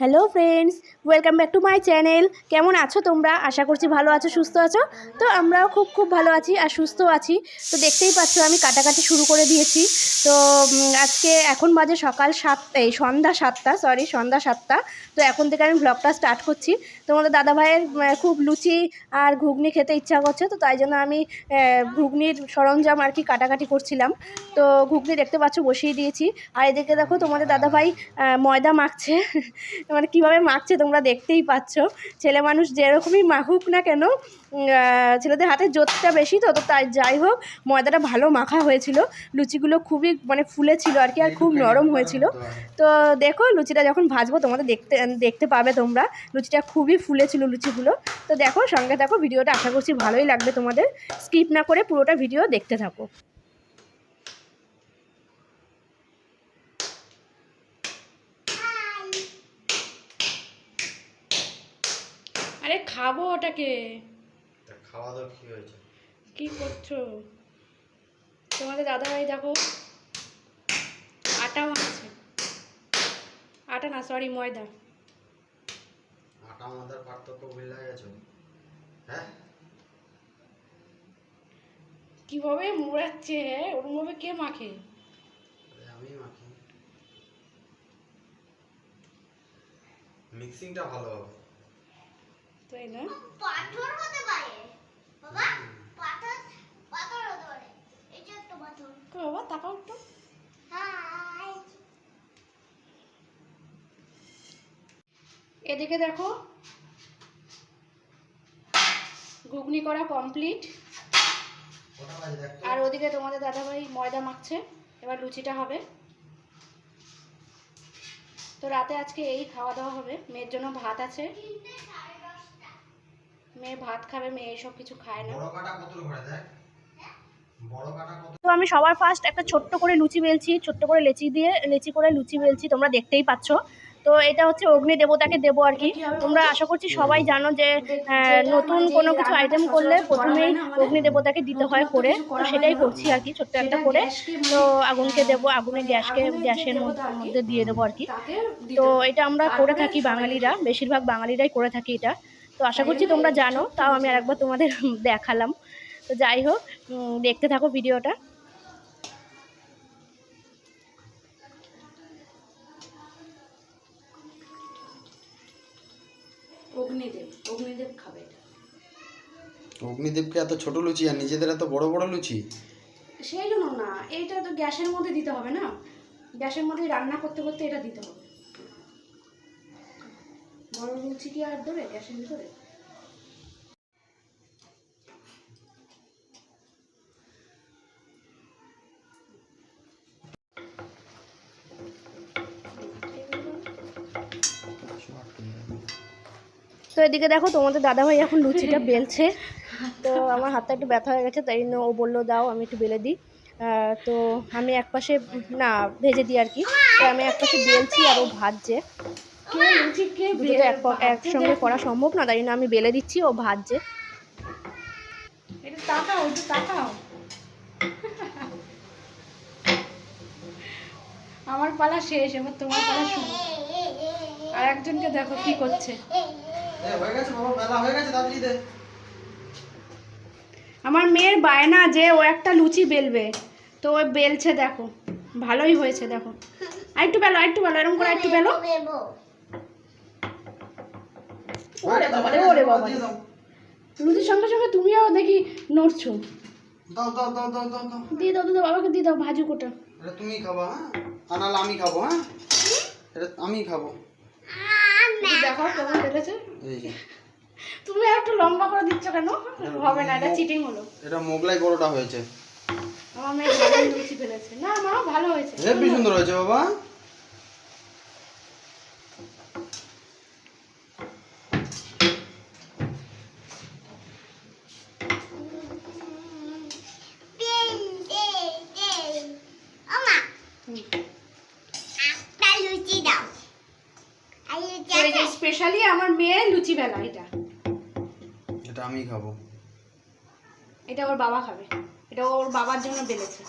Hello friends welcome back to my channel কেমন আছো তোমরা? আশা করছি ভালো আছো, সুস্থ আছো? তো আমরাও খুব খুব ভালো আছি আর সুস্থ আছি। তো দেখতেই পাচ্ছ আমি কাটাকাটি শুরু করে দিয়েছি। তো আজকে এখন বাজে সকাল সাত, এই সন্ধ্যা সাতটা সরি সন্ধ্যা সাতটা। তো এখন থেকে আমি ব্লগটা স্টার্ট করছি। তোমাদের দাদাভাইয়ের খুব লুচি আর ঘুগনি খেতে ইচ্ছা করছে, তো তাই জন্য আমি ঘুগনির সরঞ্জাম আর কি কাটাকাটি করছিলাম। তো ঘুগনি দেখতে পাচ্ছ বসিয়ে দিয়েছি। আর এদিকে দেখো তোমাদের দাদাভাই ময়দা মাখছে। মানে কীভাবে মাখছে তোমরা দেখতেই পাচ্ছ। ছেলে মানুষ যেরকমই মাখুক না কেন ছেলেদের হাতে জোতটা বেশি তো তো তাই যাই হোক ময়দাটা ভালো মাখা হয়েছিল। লুচিগুলো খুবই মানে ফুলেছিল আর কি আর খুব নরম হয়েছিল। তো দেখো লুচিটা যখন ভাজবো তোমাদের দেখতে দেখতে পাবে তোমরা। লুচিটা খুবই ফুলেছিল লুচিগুলো। তো দেখো সঙ্গে দেখো ভিডিওটা আশা করছি ভালোই লাগবে তোমাদের। স্কিপ না করে পুরোটা ভিডিও দেখতে থাকো। আরে খাব ওটাকে। খাওয়া দাওয়া কি হয়েছে? কি করছ? তোমাদের দাদা ভাই দেখো আটা মাখছে আটা না সরি ময়দা। আটা মাদার পার্থক্য ভুলে গেছো? হ্যাঁ? কীভাবে মোড়াচ্ছে হ্যাঁ? ওরমভাবে কে মাখে? আরে আমি মাখি। মিক্সিংটা ভালো হবে। তাই না? পাথর হতে পারে। বাবা পাথর পাথর হতে পারে। এই যে একটা পাথর। তো বাবা তাকাও একটু। হাই। এদিকে দেখো। ঘুগনি করা কমপ্লিট? আর ওদিকে তোমাদের দাদাভাই ময়দা মাখছে। এবার লুচিটা হবে। তো রাতে আজকে এই খাওয়া দাওয়া হবে। মেয়ের জন্য ভাত আছে। মেয়ে ভাত খাবে মেয়ে এসব কিছু খায় না। তো আমি সবার ফার্স্ট একটা ছোট্ট করে লুচি বেলছি ছোট্ট করে লেচি দিয়ে লেচি করে লুচি বেলছি তোমরা দেখতেই পাচ্ছ। তো এটা হচ্ছে অগ্নি দেবতাকে দেবো আর কি। তোমরা আশা করছি সবাই জানো যে নতুন কোনো কিছু আইটেম করলে প্রথমেই অগ্নি দেবতাকে দিতে হয় করে। তো সেটাই করছি আর কি ছোট্ট একটা করে। তো আগুনকে দেবো আগুনে গ্যাসকে গ্যাসের মধ্যে দিয়ে দেবো আর কি। তো এটা আমরা করে থাকি বাঙালিরা বেশিরভাগ বাঙালিরাই করে থাকি এটা। তো আশা করছি তোমরা জানো তাও আমি আরেকবার তোমাদের দেখালাম। তো যাই হোক দেখতে থাকো ভিডিওটা। অগ্নিদেব অগ্নিদেব খাবে অগ্নিদেবকে এত ছোট লুচি আর নিজেদের এত বড় বড় লুচি? সেই জন্য না এইটা তো গ্যাসের মধ্যে দিতে হবে না। গ্যাসের মধ্যে রান্না করতে করতে এটা দিতে হবে। বড় লুচি কি আর গ্যাসের ভিতরে তো এদিকে দেখো, তোমাদের দাদাভাই এখন লুচিটা বেলছে। তো আমার হাতটা একটু ব্যথা হয়ে গেছে, তাই জন্য ও বলল, দাও, আমি একটু বেলে দিই। তো আমি এক পাশে না, ভেজে দিই আর কি। তো আমি এক পাশে বেলছি আর ও ভাজছে। এক একসঙ্গে করা সম্ভব না তাই জন্য আমি বেলে দিচ্ছি ও ভাজছে। আমার পালা শেষ এবার তোমার পালা শুরু। আর একজনকে দেখো কি করছে। হয়ে গেছে বাবা বেলা হয়ে গেছে দাবলি দে। আমার মেয়ের বায়না যে ও একটা লুচি বেলবে তো ও বেলছে দেখো। ভালোই হয়েছে দেখো। আরেকটু বেলো আর একটু বেলো এরকম করে আর একটু বেলো। ওরে বাবা ওরে বাবা। লুচির সঙ্গে সঙ্গে তুমিও দেখি নড়ছো। দাও দাও দাও দাও দাও দাও। দিয়ে দাও দাও বাবাকে দিয়ে দাও ভাজু কোটা। এটা তুমি খাব হ্যাঁ? আনাল আমি খাব হ্যাঁ? এটা আমি খাব। দেখো কেমন এই তুমি আর একটু লম্বা করে দিচ্ছ কেন? হবে না এটা চিটিং হলো। এটা মোগলাই বড়টা হয়েছে। আমার মেয়ে ভালো লুচি ফেলেছে। না মা ভালো হয়েছে। হেবি সুন্দর হয়েছে বাবা। স্পেশালি আমার মেয়ে লুচি বেলা এটা। এটা আমি খাব। এটা ওর বাবা খাবে। এটা ওর বাবার জন্য বেলেছে।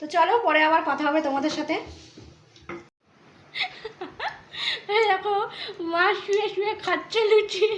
তো চলো পরে আবার কথা হবে তোমাদের সাথে। মা শুয়ে শুয়ে খাচ্ছে লুচি।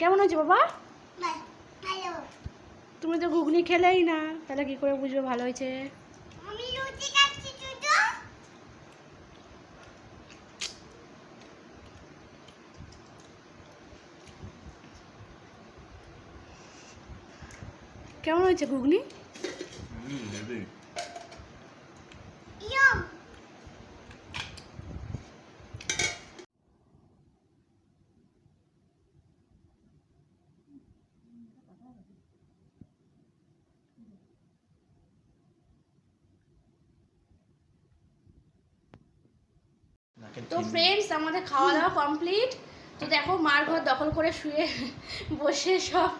কেমন হয়েছে বাবা? তুমি তো ঘুগনি খেলেই না। তাহলে কি করে বুঝবে ভালো হয়েছে? আমি লুচি খাচ্ছি কেমন হয়েছে ঘুগনি? তো ফ্রেন্ডস আমাদের খাওয়া দাওয়া কমপ্লিট তো দেখো, মার ঘর দখল করে শুয়ে বসে সব।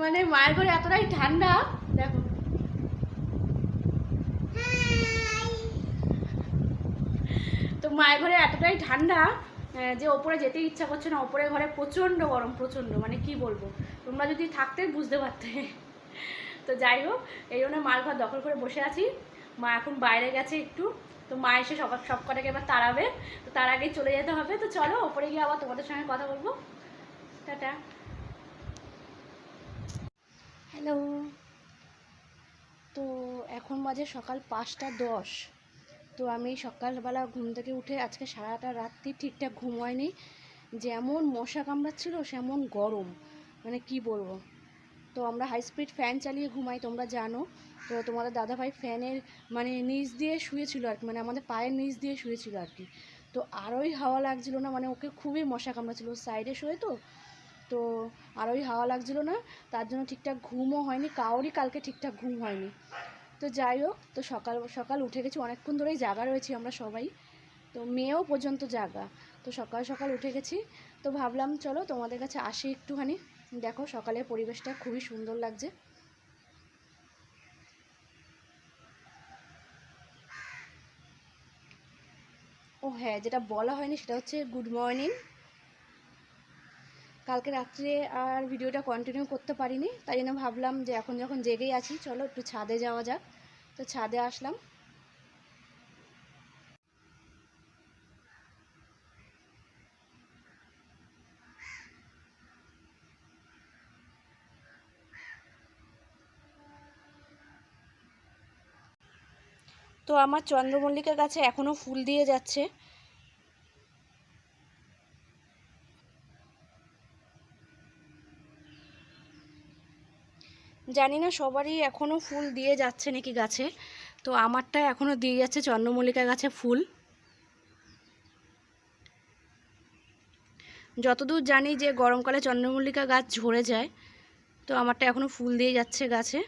মানে মায়ের ঘরে এতটাই ঠান্ডা। দেখো। তো মায়ের ঘরে এতটাই ঠান্ডা যে ওপরে যেতে ইচ্ছা করছে না, ওপরে ঘরে প্রচণ্ড গরম, প্রচণ্ড। মানে কি বলব? তোমরা যদি থাকতে, বুঝতে পারতে। তো যাই হোক, এই জন্য মার ঘর দখল করে বসে আছি। মা এখন বাইরে গেছে একটু। তো মা এসে সব সব কটাকে এবার তাড়াবে। তো তার আগে চলে যেতে হবে। তো চলো, ওপরে গিয়ে আবার তোমাদের সঙ্গে কথা বলব। টাটা। হ্যালো। তো এখন বাজে সকাল পাঁচটা দশ। তো আমি সকালবেলা ঘুম থেকে উঠে আজকে সারাটা রাত্রি ঠিকঠাক ঘুম হয়নি। যেমন মশা কামড়াচ্ছিল, সেমন গরম। মানে কি বলব? তো আমরা হাই স্পিড ফ্যান চালিয়ে ঘুমাই, তোমরা জানো। তো তোমাদের দাদাভাই ফ্যানের মানে নিচ দিয়ে শুয়েছিল আর কি মানে আমাদের পায়ের নিচ দিয়ে শুয়েছিল আর কি। তো আরোই হাওয়া লাগছিল না মানে ওকে খুবই মশা কামড়াচ্ছিল সাইডে শুয়ে তো। তো আরোই হাওয়া লাগছিল না, তার জন্য ঠিকঠাক ঘুমও হয়নি কারোরই কালকে ঠিকঠাক ঘুম হয়নি। তো যাই হোক, তো সকাল সকাল উঠে গেছি, অনেকক্ষণ ধরেই জাগা রয়েছি আমরা সবাই। তো মেয়েও পর্যন্ত জাগা। তো সকাল সকাল উঠে গেছি, তো ভাবলাম, চলো তোমাদের কাছে আসি একটুখানি। দেখো, সকালের পরিবেশটা খুবই সুন্দর লাগছে। ও হ্যাঁ যেটা বলা হয়নি সেটা হচ্ছে গুড মর্নিং। কালকে রাত্রে আর ভিডিওটা কন্টিনিউ করতে পারিনি, তাই জন্য ভাবলাম যে এখন যখন জেগেই আছি, চলো একটু ছাদে যাওয়া যাক। তো ছাদে আসলাম। তো আমার চন্দ্রমল্লিকা গাছে এখনও ফুল দিয়ে যাচ্ছে। জানি না সবারই এখনও ফুল দিয়ে যাচ্ছে নাকি গাছে। তো আমারটা এখনও দিয়ে যাচ্ছে চন্দ্রমল্লিকা গাছে ফুল। যতদূর জানি যে গরমকালে চন্দ্রমল্লিকা গাছ ঝরে যায়, তো আমারটা এখনও ফুল দিয়ে যাচ্ছে গাছে।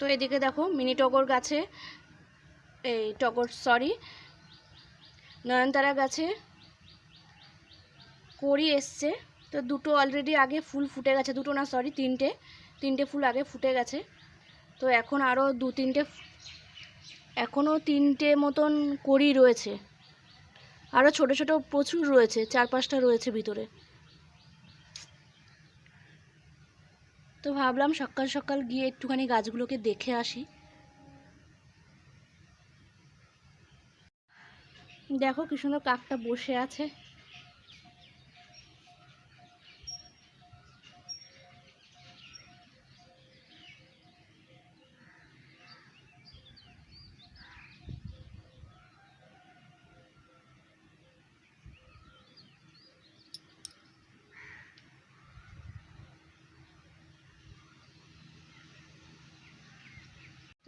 তো এদিকে দেখো মিনি টগর গাছে, এই টগর সরি নয়নতারা গাছে কড়ি এসছে। তো দুটো অলরেডি আগে ফুল ফুটে গেছে, দুটো না সরি তিনটে তিনটে ফুল আগে ফুটে গেছে। তো এখন আরও দু, তিনটে এখনও তিনটে মতন কড়ি রয়েছে। আরও ছোট ছোট প্রচুর রয়েছে, চার পাঁচটা রয়েছে ভিতরে। তো ভাবলাম সকাল সকাল গিয়ে একটুখানি গাছগুলোকে দেখে আসি। দেখো কি সুন্দর কাকটা বসে আছে।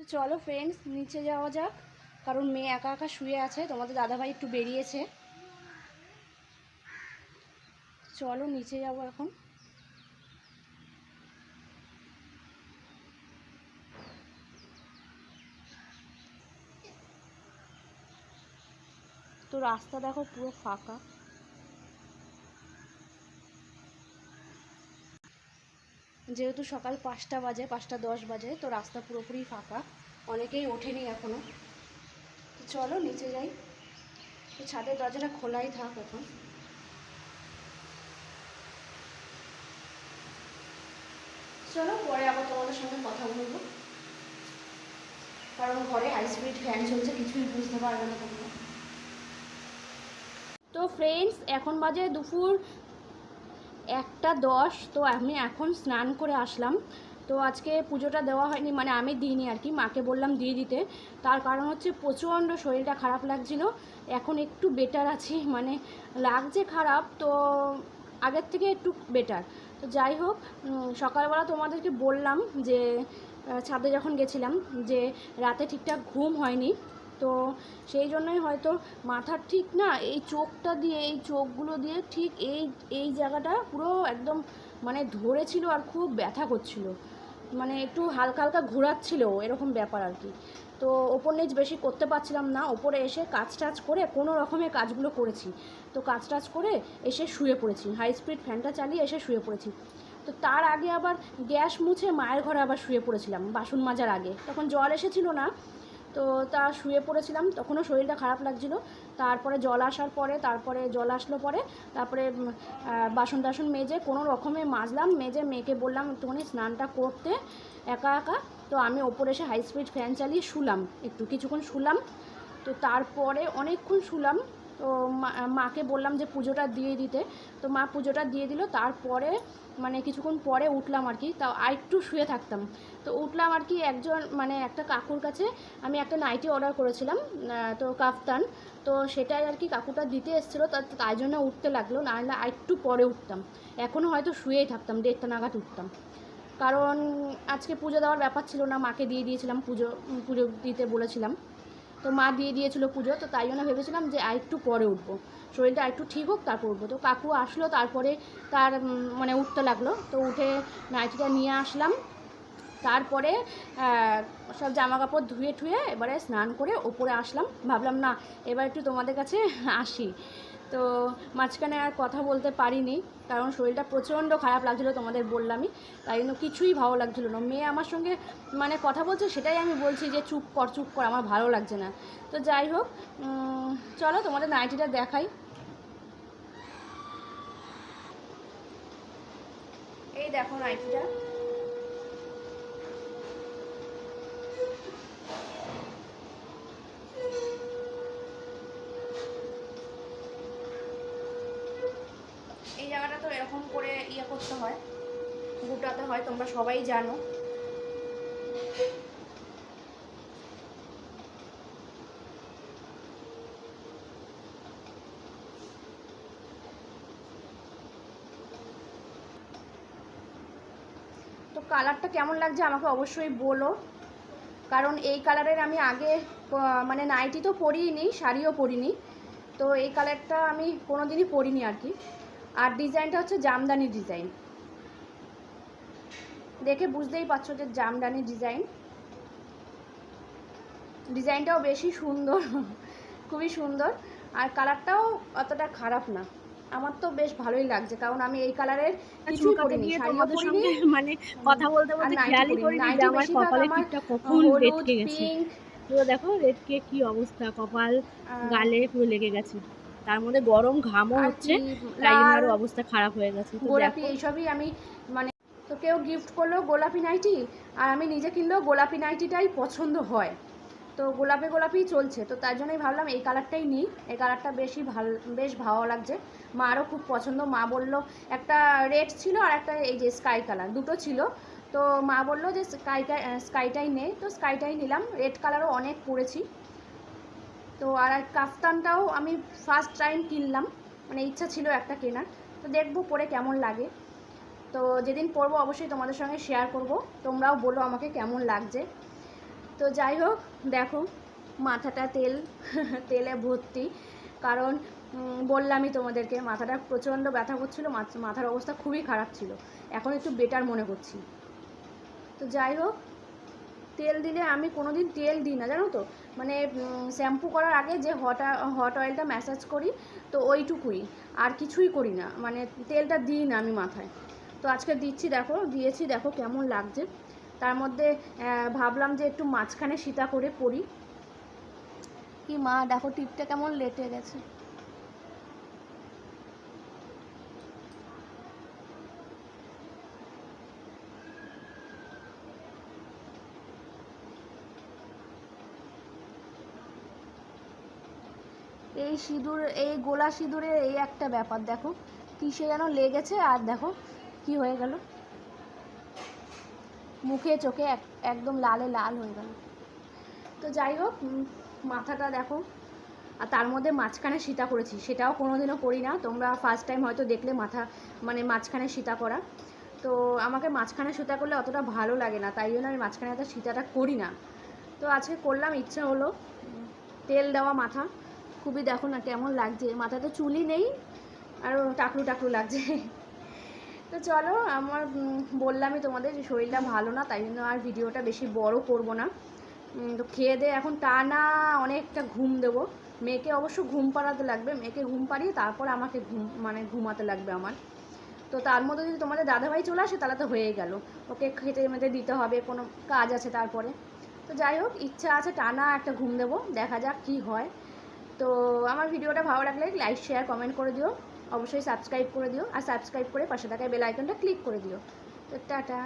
তো চলো ফ্রেন্ডস নিচে যাওয়া যাক। কারণ মেয়ে একা একা শুয়ে আছে, তোমাদের দাদাভাই একটু বেরিয়েছে। চলো নিচে যাব এখন। তো রাস্তা দেখো পুরো ফাঁকা। যেহেতু সকাল পাঁচটা বাজে, পাঁচটা দশ বাজে, তো রাস্তা পুরোপুরি ফাঁকা। অনেকেই ওঠেনি এখনও তো চলো, নিচে যাই। তো ছাদের দরজাটা খোলাই থাক এখন। চলো, পরে আবার তোমাদের সঙ্গে কথা বলব। কারণ ঘরে হাই স্পিড ফ্যান চলছে, কিছুই বুঝতে পারবে না তোমরা। তো ফ্রেন্ডস এখন বাজে দুপুর একটা দশ, তো আমি এখন স্নান করে আসলাম। তো আজকে পুজোটা দেওয়া হয়নি মানে আমি দিইনি আর কি, মাকে বললাম দিয়ে দিতে। তার কারণ হচ্ছে প্রচণ্ড শরীরটা খারাপ লাগছিল, এখন একটু বেটার আছি মানে লাগছে খারাপ, তো আগের থেকে একটু বেটার তো যাই হোক সকালবেলা তোমাদেরকে বললাম যে ছাদে যখন গেছিলাম, যে রাতে ঠিকঠাক ঘুম হয়নি তো সেই জন্যই হয়তো মাথার ঠিক না, এই চোখটা দিয়ে, এই চোখগুলো দিয়ে ঠিক এই এই জায়গাটা পুরো একদম মানে ধরেছিল আর খুব ব্যথা করছিল। মানে একটু হালকা হালকা ঘোরাচ্ছিল এরকম ব্যাপার আর কি। তো ওপর নিচ বেশি করতে পারছিলাম না, ওপরে এসে কাজ টাজ করে কোনো রকমের কাজগুলো করেছি। তো কাজ টাজ করে এসে শুয়ে পড়েছি হাই স্পিড ফ্যানটা চালিয়ে এসে শুয়ে পড়েছি। তো তার আগে আবার গ্যাস মুছে মায়ের ঘরে আবার শুয়ে পড়েছিলাম বাসন মাজার আগে। তখন জল এসেছিল না তো তা শুয়ে পড়েছিলাম, তখনও শরীরটা খারাপ লাগছিল। তারপরে জল আসার পরে, তারপরে জল আসলো পরে, তারপরে বাসন টাসন মেজে কোনো রকমে মাজলাম, মেজে মেয়েকে বললাম একটুখানি স্নানটা করতে, একা একা? তো আমি ওপরে এসে হাই স্পিড ফ্যান চালিয়ে শুলাম, একটু কিছুক্ষণ শুলাম। তো তারপরে অনেকক্ষণ শুলাম তো মা- মাকে বললাম যে পুজোটা দিয়ে দিতে। তো মা পুজোটা দিয়ে দিল, তারপরে মানে কিছুক্ষণ পরে উঠলাম আর কি। তাও আরেকটু শুয়ে থাকতাম। তো উঠলাম আর কি একজন মানে একটা কাকুর কাছে। আমি একটা নাইটি অর্ডার করেছিলাম তো কাফতান। তো সেটাই আর কি কাকুটা দিতে এসেছিল তাই জন্য উঠতে লাগল। নাহলে আরেকটু পরে উঠতাম। এখনও হয়তো শুয়েই থাকতাম, দেড়টা নাগাদ উঠতাম। কারণ আজকে পুজো দেওয়ার ব্যাপার ছিল না, মাকে দিয়ে দিয়েছিলাম পুজো পুজো দিতে বলেছিলাম। তো মা দিয়ে দিয়েছিল পুজো, তো তাই জন্য ভেবেছিলাম যে আর একটু পরে উঠবো। শরীরটা আরেকটু ঠিক হোক, তারপর উঠবো। তো কাকু আসলো, তারপরে তার মানে উঠতে লাগল। তো উঠে নাইটিটা নিয়ে আসলাম। তারপরে সব জামা কাপড় ধুয়ে ঠুয়ে এবারে স্নান করে ওপরে আসলাম। ভাবলাম, না, এবার একটু তোমাদের কাছে আসি। তো মাঝখানে আর কথা বলতে পারিনি, কারণ শরীরটা প্রচণ্ড খারাপ লাগছিল তোমাদের বললামই, তাই জন্য কিছুই ভালো লাগছিল না। মেয়ে আমার সঙ্গে মানে কথা বলছে সেটাই আমি বলছি যে, চুপ কর চুপ কর, আমার ভালো লাগছে না। তো যাই হোক চলো তোমাদের নাইটিটা দেখাই। এই দেখো নাইটিটা এই জায়গাটা তো এরকম করে ইয়ে করতে হয়, গুটাতে হয়, তোমরা সবাই জানো। তো কালারটা কেমন লাগছে আমাকে অবশ্যই বলো। কারণ এই কালারের আমি আগে মানে নাইটি তো পরিনি, শাড়িও পরিনি। তো এই কালারটা আমি কোনো দিনই পরিনি আর কি। আর ডিজাইনটা হচ্ছে জামদানি ডিজাইন। দেখে বুঝতেই পারছ যে জামদানি ডিজাইন। ডিজাইনটাও বেশি সুন্দর খুবই সুন্দর। আর কালারটাও অতটা খারাপ না। আমার তো বেশ ভালোই লাগছে কারণ আমি এই কালারের কিছু চুলকাতে পরিনি গিয়ে শাড়িও পরিনি মানে কথা বলতে বলতে খেয়ালই। করিনি যে আমার কপালে টিপটা কখন হলুদ লেটকে গেছে। পুরো দেখো রেটকে কি অবস্থা কপাল গালে পুরো লেগে গেছে। তার মধ্যে গরম ঘামও হচ্ছে তাই জন্য আরও অবস্থা খারাপ হয়ে গেছে। গোলাপি এইসবই আমি মানে তো কেউ গিফট করল গোলাপি নাইটি আর আমি নিজে কিনলেও গোলাপি নাইটিটাই পছন্দ হয়। তো গোলাপি গোলাপিই চলছে তো তার জন্যই ভাবলাম এই কালারটাই নিই। এই কালারটা বেশি ভালো বেশ ভালো লাগছে। মারও খুব পছন্দ। মা বলল একটা রেড ছিল আর একটা এই যে স্কাই কালার দুটো ছিল। তো মা বলল যে স্কাইটা স্কাইটাই নে। তো স্কাইটাই নিলাম। রেড কালারও অনেক পরেছি। তো আর এক কাফতানটাও আমি ফার্স্ট টাইম কিনলাম। মানে ইচ্ছা ছিল একটা কেনার। তো দেখব পরে কেমন লাগে। তো যেদিন পরবো অবশ্যই তোমাদের সঙ্গে শেয়ার করব। তোমরাও বলো আমাকে কেমন লাগছে। তো যাই হোক, দেখো, মাথাটা তেল, তেলে ভর্তি। কারণ বললামই তোমাদেরকে, মাথাটা প্রচণ্ড ব্যথা করছিল, মাথ- মাথার অবস্থা খুবই খারাপ ছিল। এখন একটু বেটার মনে করছি। তো যাই হোক তেল দিলে আমি কোনোদিন তেল দিই না, জানো তো? মানে শ্যাম্পু করার আগে যে হট হট অয়েলটা ম্যাসাজ করি, তো ওইটুকুই, আর কিছুই করি না। মানে তেলটা দিই না আমি মাথায়। তো আজকে দিচ্ছি দেখো, দিয়েছি দেখো কেমন লাগছে। তার মধ্যে ভাবলাম যে একটু মাঝখানে সীতা করে পড়ি কি মা, দেখো টিপটা কেমন লেটে গেছে। এই সিঁদুর, এই গোলা সিঁদুরের এই একটা ব্যাপার, দেখো কিসে যেন লেগেছে আর দেখো কি হয়ে গেল। মুখে চোখে এক- একদম লালে লাল হয়ে গেল। তো যাই হোক মাথাটা দেখো। আর তার মধ্যে মাঝখানে সীতা করেছি সেটাও কোনোদিনও করি না। তোমরা ফার্স্ট টাইম হয়তো দেখলে মাথা মানে মাঝখানে সীতা করা তো আমাকে মাঝখানে সীতা করলে অতটা ভালো লাগে না, তাই জন্য আমি মাঝখানে এত সীতাটা করি না। তো আজকে করলাম, ইচ্ছা হলো, তেল দেওয়া মাথা। খুবই দেখো না কেমন লাগছে। মাথাতে চুলই নেই, আর টাকলু টাকলু লাগছে। তো চলো, আমার বললামই তোমাদের শরীরটা ভালো না, তাই জন্য আর ভিডিওটা বেশি বড় করব না। তো খেয়ে দিয়ে এখন টানা অনেকটা ঘুম দেবো। মেয়েকে অবশ্য ঘুম পাড়াতে লাগবে, মেয়েকে ঘুম পাড়িয়ে তারপর আমাকে ঘুম মানে ঘুমাতে লাগবে আমার। তো তার মধ্যে যদি তোমাদের দাদাভাই চলে আসে, তাহলে তো হয়ে গেল। ওকে খেতে মেতে দিতে হবে, কোনো কাজ আছে তারপরে। তো যাই হোক, ইচ্ছা আছে টানা একটা ঘুম দেবো, দেখা যাক কি হয়। তো আমার ভিডিওটা ভালো লাগলে লাইক শেয়ার কমেন্ট করে দিও। অবশ্যই সাবস্ক্রাইব করে দিও। আর সাবস্ক্রাইব করে পাশে থাকা বেল আইকনটা ক্লিক করে দিও। তো টাটা।